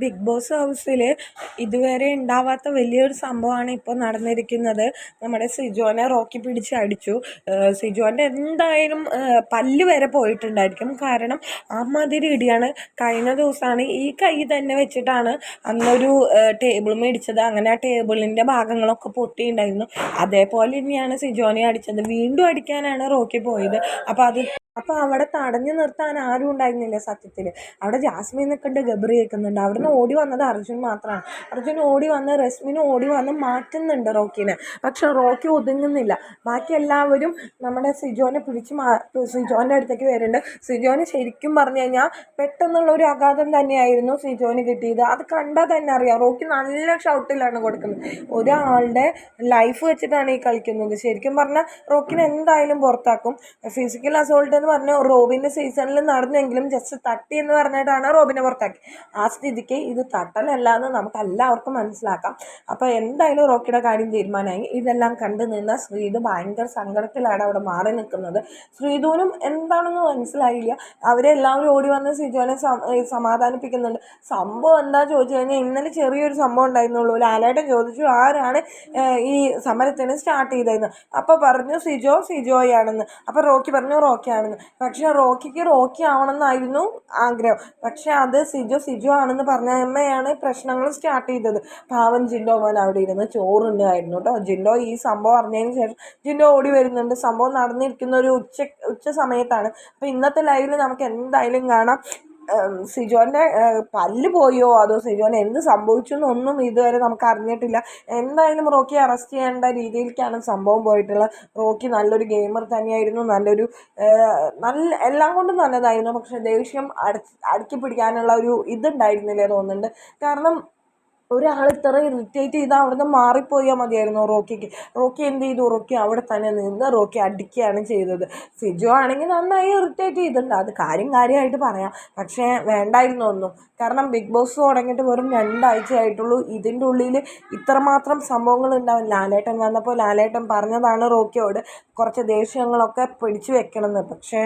Big boss ഹൗസിൽ ഇതുവരെ ഉണ്ടാവാത്ത വലിയൊരു സംഭവമാണ് ഇപ്പോൾ നടന്നിരിക്കുന്നത്. നമ്മുടെ സിജോനെ റോക്കി പിടിച്ച് അടിച്ചു. സിജോന്റെ എന്തായാലും പല്ല് വരെ പോയിട്ടുണ്ടായിരിക്കും. കാരണം അമ്മാതിരി ഇടിയാണ്. കഴിഞ്ഞ ദിവസമാണ് ഈ കൈ തന്നെ വെച്ചിട്ടാണ് അന്നൊരു ടേബിൾ മേടിച്ചത്. അങ്ങനെ ആ ടേബിളിന്റെ ഭാഗങ്ങളൊക്കെ പൊട്ടിയിട്ടുണ്ടായിരുന്നു. അതേപോലെ തന്നെയാണ് സിജോനെ അടിച്ചത്. വീണ്ടും അടിക്കാനാണ് റോക്കി പോയത്. അപ്പോൾ അത് അപ്പോൾ അവിടെ തടഞ്ഞു നിർത്താൻ ആരും ഉണ്ടായിരുന്നില്ല സത്യത്തിൽ അവിടെ ജാസ്മിൻ നിൽക്കുന്നുണ്ട് ഗബറി നിൽക്കുന്നുണ്ട് അവിടെ നിന്ന് ഓടി വന്നത് അർജുൻ മാത്രമാണ് അർജുൻ ഓടി വന്ന് റസ്മിനും ഓടി വന്ന് മാറ്റുന്നുണ്ട് റോക്കിനെ. പക്ഷെ റോക്കി ഒതുങ്ങുന്നില്ല. ബാക്കി എല്ലാവരും നമ്മുടെ സിജോനെ പിടിച്ച് മാ സിജോന്റെ അടുത്തേക്ക് വരുന്നുണ്ട്. സിജോന് ശരിക്കും പറഞ്ഞു കഴിഞ്ഞാൽ പെട്ടെന്നുള്ള ഒരു ആഘാതം തന്നെയായിരുന്നു സിജോന് കിട്ടിയത്. അത് കണ്ടാൽ തന്നെ അറിയാം. റോക്കി നല്ല ഷൗട്ടിലാണ് കൊടുക്കുന്നത്. ഒരാളുടെ ലൈഫ് വെച്ചിട്ടാണ് ഈ കളിക്കുന്നത്. ശരിക്കും പറഞ്ഞാൽ റോക്കിനെ എന്തായാലും പുറത്താക്കും. ഫിസിക്കൽ അസോൾട്ട് എന്ന് പറഞ്ഞ റോബിന്റെ സീസണിൽ നടന്നെങ്കിലും ജസ്റ്റ് തട്ടി എന്ന് പറഞ്ഞിട്ടാണ് റോബിനെ പുറത്താക്കി. ആ സ്ഥിതിക്ക് ഇത് തട്ടലല്ല എന്ന് നമുക്ക് എല്ലാവർക്കും മനസ്സിലാക്കാം. അപ്പോൾ എന്തായാലും റോക്കിയുടെ കാര്യം തീരുമാനമായി. ഇതെല്ലാം കണ്ടു നിന്ന ശ്രീതു ഭയങ്കര സങ്കടത്തിലാണ് അവിടെ മാറി നിൽക്കുന്നത്. ശ്രീധുവിനും എന്താണെന്ന് മനസ്സിലായില്ല. അവരെല്ലാവരും ഓടി വന്ന് സിജോനെ സമാധാനിപ്പിക്കുന്നുണ്ട്. സംഭവം എന്താ ചോദിച്ചു കഴിഞ്ഞാൽ ഇന്നലെ ചെറിയൊരു സംഭവം ഉണ്ടായിരുന്നുള്ളൂ. ലാലേട്ടൻ ചോദിച്ചു ആരാണ് ഈ സമരത്തിന് സ്റ്റാർട്ട് ചെയ്തതെന്ന്? അപ്പോൾ പറഞ്ഞു സിജോ സിജോയാണെന്ന്. അപ്പോൾ റോക്കി പറഞ്ഞു റോക്കി ആണെന്ന് പക്ഷേ റോക്കിക്ക് റോക്കി ആവണമെന്നായിരുന്നു ആഗ്രഹം. പക്ഷേ അത് സിജു സിജു ആണെന്ന് പറഞ്ഞ അമ്മയാണ് പ്രശ്നങ്ങൾ സ്റ്റാർട്ട് ചെയ്തത്. പാവം ജിൻഡോ മോൻ അവിടെ ഇരുന്ന് ചോറുണ്ടായിരുന്നു കേട്ടോ. ജിൻഡോ ഈ സംഭവം അറിഞ്ഞതിന് ശേഷം ജിൻഡോ ഓടി വരുന്നുണ്ട്. സംഭവം നടന്നിരിക്കുന്ന ഒരു ഉച്ച ഉച്ച സമയത്താണ്. അപ്പോൾ ഇന്നത്തെ ലൈവിൽ നമുക്ക് എന്തായാലും കാണാം. സിജോന്റെ പല്ല് പോയോ? അതോ സിജോന് എന്ത് സംഭവിച്ചു എന്നൊന്നും ഇതുവരെ നമുക്ക് അറിഞ്ഞിട്ടില്ല. എന്തായാലും റോക്കി അറസ്റ്റ് ചെയ്യേണ്ട രീതിയിലേക്കാണ് സംഭവം പോയിട്ടുള്ളത്. റോക്കി നല്ലൊരു ഗെയിമർ തന്നെയായിരുന്നു. നല്ലൊരു നല്ല എല്ലാം കൊണ്ടും നല്ലതായിരുന്നു. പക്ഷേ ദേഷ്യം അടച്ച് അടക്കി പിടിക്കാനുള്ള ഒരു ഇതുണ്ടായിരുന്നില്ലേ തോന്നുന്നുണ്ട്. കാരണം ഒരാൾ ഇത്ര ഇറിറ്റേറ്റ് ചെയ്താൽ അവിടുന്ന് മാറിപ്പോയാൽ മതിയായിരുന്നു റോക്കിക്ക്. റോക്കി എന്ത് ചെയ്തു? റോക്കി അവിടെ തന്നെ നിന്ന് റോക്കി അടിക്കുകയാണ് ചെയ്തത്. സിജു ആണെങ്കിൽ നന്നായി ഇറിറ്റേറ്റ് ചെയ്തിട്ടുണ്ട്. അത് കാര്യം കാര്യമായിട്ട് പറയാം. പക്ഷേ വേണ്ടായിരുന്നു ഒന്നും. കാരണം ബിഗ് ബോസ് തുടങ്ങിയിട്ട് വെറും രണ്ടാഴ്ച ആയിട്ടുള്ളൂ ഇതിന്റെ ഉള്ളിൽ ഇത്രമാത്രം സംഭവങ്ങൾ ഉണ്ടാവും. ലാലേട്ടൻ വന്നപ്പോൾ ലാലേട്ടൻ പറഞ്ഞതാണ് റോക്കിയോട് കുറച്ച് ദേഷ്യങ്ങളൊക്കെ പിടിച്ചു വെക്കണമെന്ന്. പക്ഷേ